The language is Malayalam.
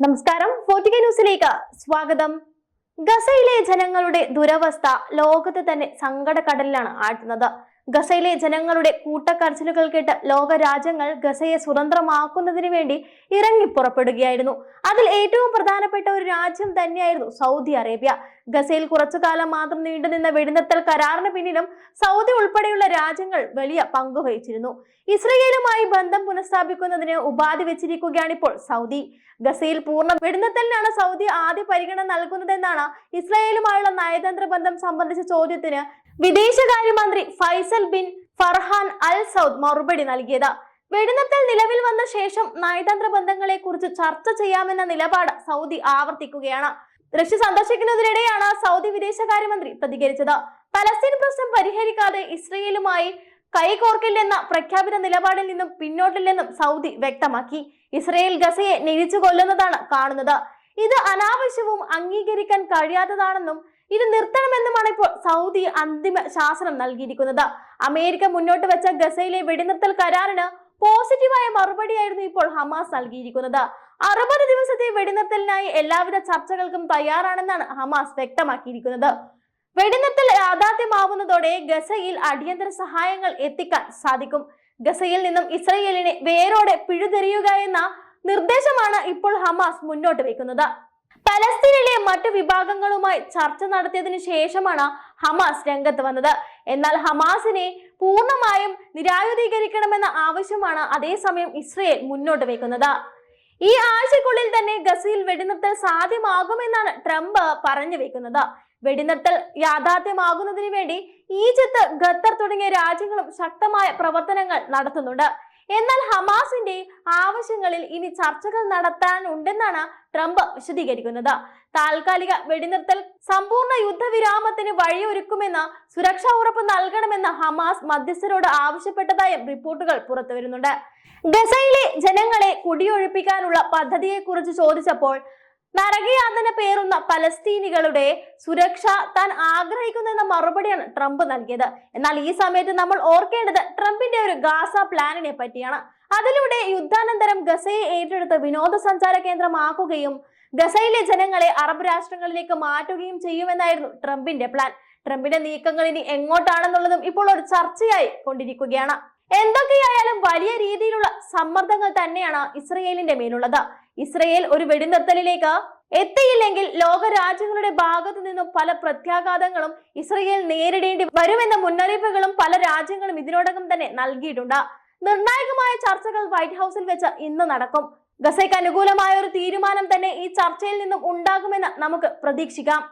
നമസ്കാരം. ഫോർട്ടിക ന്യൂസിലേക്ക് സ്വാഗതം. ഗസയിലെ ജനങ്ങളുടെ ദുരവസ്ഥ ലോകത്തെ തന്നെ സങ്കടക്കടലിലാണ് ആഴ്ത്തുന്നത്. ഗസയിലെ ജനങ്ങളുടെ കൂട്ടക്കരച്ചിലുകൾ കേട്ട് ലോക രാജ്യങ്ങൾ ഗസയെ സ്വതന്ത്രമാക്കുന്നതിന് വേണ്ടി ഇറങ്ങി പുറപ്പെടുകയായിരുന്നു. അതിൽ ഏറ്റവും പ്രധാനപ്പെട്ട ഒരു രാജ്യം തന്നെയായിരുന്നു സൗദി അറേബ്യ. ഗസയിൽ കുറച്ചു കാലം മാത്രം നീണ്ടുനിന്ന വെടിനിർത്തൽ കരാറിന് പിന്നിലും സൗദി ഉൾപ്പെടെയുള്ള രാജ്യങ്ങൾ വലിയ പങ്കുവഹിച്ചിരുന്നു ഇസ്രയേലുമായി ബന്ധം പുനഃസ്ഥാപിക്കുന്നതിന് ഉപാധി വെച്ചിരിക്കുകയാണ് ഇപ്പോൾ സൗദി. ഗസയിൽ പൂർണ വെടിനിർത്തലിനാണ് സൗദി ആദ്യ പരിഗണന നൽകുന്നതെന്നാണ് ഇസ്രയേലുമായുള്ള നയതന്ത്ര ബന്ധം സംബന്ധിച്ച ചോദ്യത്തിന് വിദേശകാര്യമന്ത്രി Faisal bin Farhan Al Saud മറുപടി നൽകിയത്. വെടിനിർത്തൽ നിലവിൽ വന്ന ശേഷം നയതന്ത്ര ബന്ധങ്ങളെ കുറിച്ച് ചർച്ച ചെയ്യാമെന്ന നിലപാട് സൗദി ആവർത്തിക്കുകയാണ്. റഷ്യ സന്ദർശിക്കുന്നതിനിടെയാണ് സൗദി വിദേശകാര്യമന്ത്രി പ്രതികരിച്ചത്. പലസ്തീൻ പ്രശ്നം പരിഹരിക്കാതെ ഇസ്രയേലുമായി കൈകോർക്കില്ലെന്ന പ്രഖ്യാപിത നിലപാടിൽ നിന്നും പിന്നോട്ടില്ലെന്നും സൗദി വ്യക്തമാക്കി. ഇസ്രയേൽ ഗസയെ നിരിച്ചു കൊല്ലുന്നതാണ് കാണുന്നത്. ഇത് അനാവശ്യവും അംഗീകരിക്കാൻ കഴിയാത്തതാണെന്നും ഇത് നിർത്തണമെന്നുമാണ് ഇപ്പോൾ സൗദി അന്തിമ ശാസനം നൽകിയിരിക്കുന്നത്. അമേരിക്ക മുന്നോട്ട് വെച്ച ഗസയിലെ വെടിനിർത്തൽ കരാറിന് പോസിറ്റീവായ മറുപടിയായിരുന്നു ഇപ്പോൾ ഹമാസ് നൽകിയിരിക്കുന്നത്. അറുപത് ദിവസത്തെ വെടിനിർത്തലിനായി എല്ലാവിധ ചർച്ചകൾക്കും തയ്യാറാണെന്നാണ് ഹമാസ് വ്യക്തമാക്കിയിരിക്കുന്നത്. വെടിനിർത്തൽ യാഥാർത്ഥ്യമാവുന്നതോടെ ഗസയിൽ അടിയന്തര സഹായങ്ങൾ എത്തിക്കാൻ സാധിക്കും. ഗസയിൽ നിന്നും ഇസ്രയേലിനെ വേരോടെ പിഴുതെറിയുക എന്ന നിർദ്ദേശമാണ് ഇപ്പോൾ ഹമാസ് മുന്നോട്ട് വെക്കുന്നത്. പലസ്തീനിലെ മറ്റു വിഭാഗങ്ങളുമായി ചർച്ച നടത്തിയതിനു ശേഷമാണ് ഹമാസ് രംഗത്ത് വന്നത്. എന്നാൽ ഹമാസിനെ പൂർണമായും നിരായുധീകരിക്കണമെന്ന ആവശ്യമാണ് അതേസമയം ഇസ്രയേൽ മുന്നോട്ട് വെക്കുന്നത്. ഈ ആഴ്ചക്കുള്ളിൽ തന്നെ ഗസയിൽ വെടിനിർത്തൽ സാധ്യമാകുമെന്നാണ് ട്രംപ് പറഞ്ഞു വെക്കുന്നത്. വെടിനിർത്തൽ യാഥാർത്ഥ്യമാകുന്നതിന് വേണ്ടി ഈജിപ്ത് ഖത്തർ തുടങ്ങിയ രാജ്യങ്ങളും ശക്തമായ പ്രവർത്തനങ്ങൾ നടത്തുന്നുണ്ട്. എന്നാൽ ഹമാസിന്റെ ആവശ്യങ്ങളിൽ ഇനി ചർച്ചകൾ നടത്താനുണ്ടെന്നാണ് ട്രംപ് വിശദീകരിക്കുന്നത്. താൽക്കാലിക വെടിനിർത്തൽ സമ്പൂർണ യുദ്ധവിരാമത്തിന് വഴിയൊരുക്കുമെന്ന് സുരക്ഷാ ഉറപ്പ് നൽകണമെന്ന് ഹമാസ് മധ്യസ്ഥരോട് ആവശ്യപ്പെട്ടതായും റിപ്പോർട്ടുകൾ പുറത്തുവരുന്നുണ്ട് ഗസയിലെ ജനങ്ങളെ കുടിയൊഴിപ്പിക്കാനുള്ള പദ്ധതിയെക്കുറിച്ച് ചോദിച്ചപ്പോൾ നരകയാതന പേറുന്ന പലസ്തീനികളുടെ സുരക്ഷ താൻ ആഗ്രഹിക്കുന്നെന്ന മറുപടിയാണ് ട്രംപ് നൽകിയത്. എന്നാൽ ഈ സമയത്ത് നമ്മൾ ഓർക്കേണ്ടത് ട്രംപിന്റെ ഒരു ഗാസ പ്ലാനിനെ പറ്റിയാണ്. അതിലൂടെ യുദ്ധാനന്തരം ഗസയെ ഏറ്റെടുത്ത് വിനോദസഞ്ചാര കേന്ദ്രമാക്കുകയും ഗസയിലെ ജനങ്ങളെ അറബ് രാഷ്ട്രങ്ങളിലേക്ക് മാറ്റുകയും ചെയ്യുമെന്നായിരുന്നു ട്രംപിന്റെ പ്ലാൻ. ട്രംപിന്റെ നീക്കങ്ങൾ ഇനി എങ്ങോട്ടാണെന്നുള്ളതും ഇപ്പോൾ ഒരു ചർച്ചയായി കൊണ്ടിരിക്കുകയാണ്. എന്തൊക്കെയായാലും വലിയ രീതിയിലുള്ള സമ്മർദ്ദങ്ങൾ തന്നെയാണ് ഇസ്രയേലിന്റെ മേലുള്ളത്. ഇസ്രയേൽ ഒരു വെടിനിർത്തലിലേക്ക് എത്തിയില്ലെങ്കിൽ ലോക രാജ്യങ്ങളുടെ ഭാഗത്തു നിന്നും പല പ്രത്യാഘാതങ്ങളും ഇസ്രയേൽ നേരിടേണ്ടി വരുമെന്ന മുന്നറിയിപ്പുകളും പല രാജ്യങ്ങളും ഇതിനോടകം തന്നെ നൽകിയിട്ടുണ്ട്. നിർണായകമായ ചർച്ചകൾ വൈറ്റ് ഹൗസിൽ വെച്ച് ഇന്ന് നടക്കും. ഗസയ്ക്ക് അനുകൂലമായ ഒരു തീരുമാനം തന്നെ ഈ ചർച്ചയിൽ നിന്നും ഉണ്ടാകുമെന്ന് നമുക്ക് പ്രതീക്ഷിക്കാം.